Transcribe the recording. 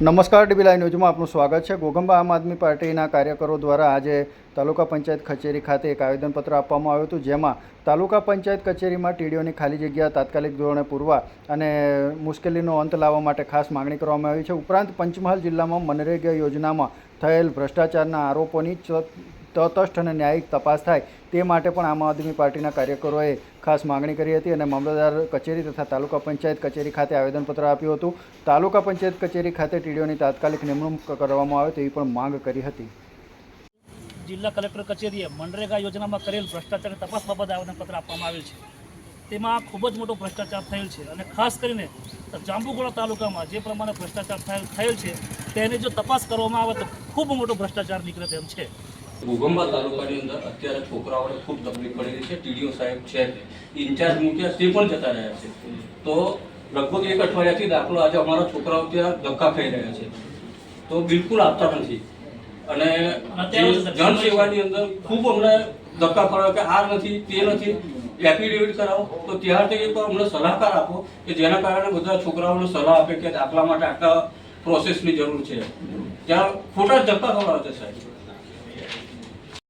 નમસ્કાર dB live ન્યૂઝમાં આપનું સ્વાગત છે. ગોગંબા આમ આદમી પાર્ટીના કાર્યકરો દ્વારા આજે તાલુકા પંચાયત કચેરી ખાતે એક આવેદનપત્ર આપવામાં આવ્યું હતું, જેમાં તાલુકા પંચાયત કચેરીમાં ટીડીઓની ખાલી જગ્યા, તાત્કાલિક ધોરણે પૂરવા અને મુશ્કેલીનો અંત લાવવા માટે ખાસ માગણી કરવામાં આવી છે. ઉપરાંત પંચમહાલ જિલ્લામાં મનરેગા યોજનામાં થયેલ ભ્રષ્ટાચારના આરોપોની તટસ્થ અને ન્યાયિક તપાસ થાય તે માટે પણ આમ આદમી પાર્ટીના કાર્યકરોએ ખાસ માંગણી કરી હતી અને મામલતદાર કચેરી તથા તાલુકા પંચાયત કચેરી ખાતે આવેદનપત્ર આપ્યું હતું. તાલુકા પંચાયત કચેરી ખાતે ટીડીઓની તાત્કાલિક નિમણૂક કરવામાં આવે તેવી પણ માંગ કરી હતી. જિલ્લા કલેક્ટર કચેરીએ મનરેગા યોજનામાં કરેલ ભ્રષ્ટાચાર તપાસ બાબતે આવેદનપત્ર આપવામાં આવેલ છે. તેમાં ખૂબ જ મોટો ભ્રષ્ટાચાર થયેલ છે અને ખાસ કરીને જાંબુગોળા તાલુકામાં જે પ્રમાણે ભ્રષ્ટાચાર થયેલ થયેલ છે, તેની જો તપાસ કરવામાં આવે તો ખૂબ મોટો ભ્રષ્ટાચાર નીકળે તેમ છે. ઘોગંબા તાલુકાની અંદર અત્યારે છોકરાઓને ખૂબ તકલીફ પડી રહી છે. ટીડીઓ સાહેબ છે ઇન્ચાર્જ મૂક્યા તે પણ જતા રહ્યા છે. તો લગભગ એક અઠવાડિયાથી દાખલો આજે અમારા છોકરાઓ ત્યાં ધક્કા ખાઈ રહ્યા છે. તો બિલકુલ આપતા નથી. અને જનસેવાની અંદર ખૂબ અમને ધક્કા પડ્યો કે આ નથી તે નથી. એફિડેવિટ કરાવો. તો ત્યારથી એક અમને સલાહકાર આપો કે જેના કારણે બધા છોકરાઓને સલાહ આપે કે દાખલા માટે આટલા પ્રોસેસની જરૂર છે. ત્યાં ખોટા જ ધક્કા ખવડાવે છે સાહેબ.